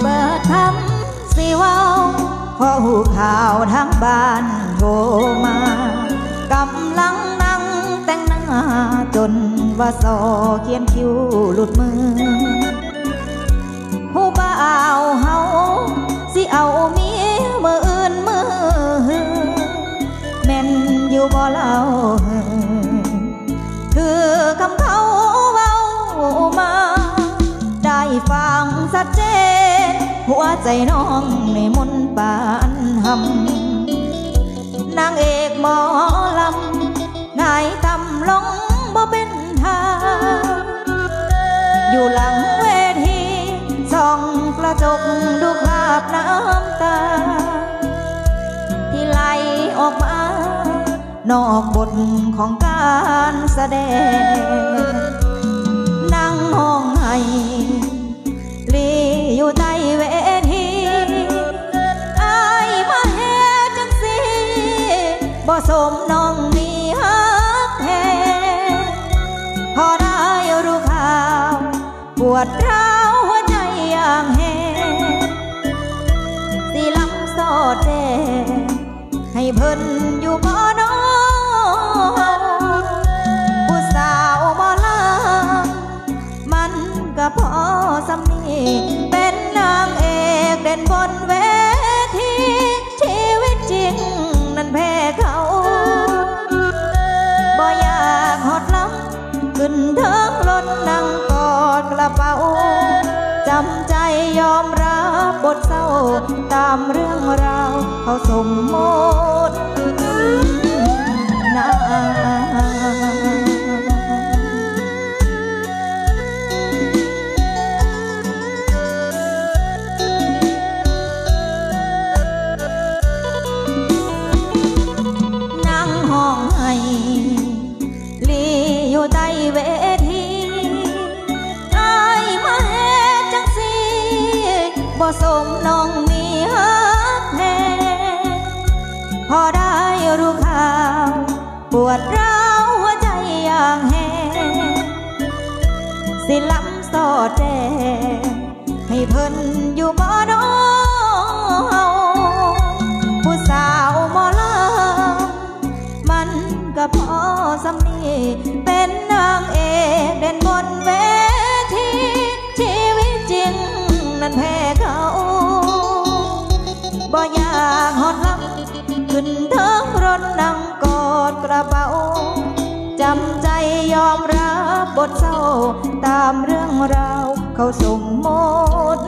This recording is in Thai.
เบิดคำสิว้าพอหูข่าวทั้งบ้านโทรมากำลังนั่งแต่งหน้าจนว่าซอเขียนคิ้วหลุดมือ บ่เล่าคือคำเขาเว้ามา ได้ฟังชัดเจน หัวใจน้องในมนปานหำนางเอกหมอลำนายตำลงบ่เป็นทางอยู่หลังเวทีส่องกระจกดูคราบน้ำตา นอกบทของการแสดง นั่งห้องไห้ลีอยู่ใต้เวทีไอายมาเฮจังสิบ่สมน้องมีฮักแทพอได้รู้ข่าว ปวดร้าวหัวใจอย่างแหงสีลำสอดแดงให้เพิ่นอยู่บ่ นบนเวทีชีวิตจริงนั้นแพ้เขาบ่อยากหอดล้ำขึ้นเทิงรถนั่งกอดกระเป๋าจำใจยอมรับบทเศร้าตามเรื่องราวเขาสมมติ บ่สมน้องมีฮักแน่พอได้รู้ข่าว ปวดร้าวหัวใจอย่างแห้งสิลำสอดแจงให้เพิ่นอยู่บ่อนอผู้ ระเป๋าจำใจยอมรับบทเศร้า ตามเรื่องราวเขาสมมติ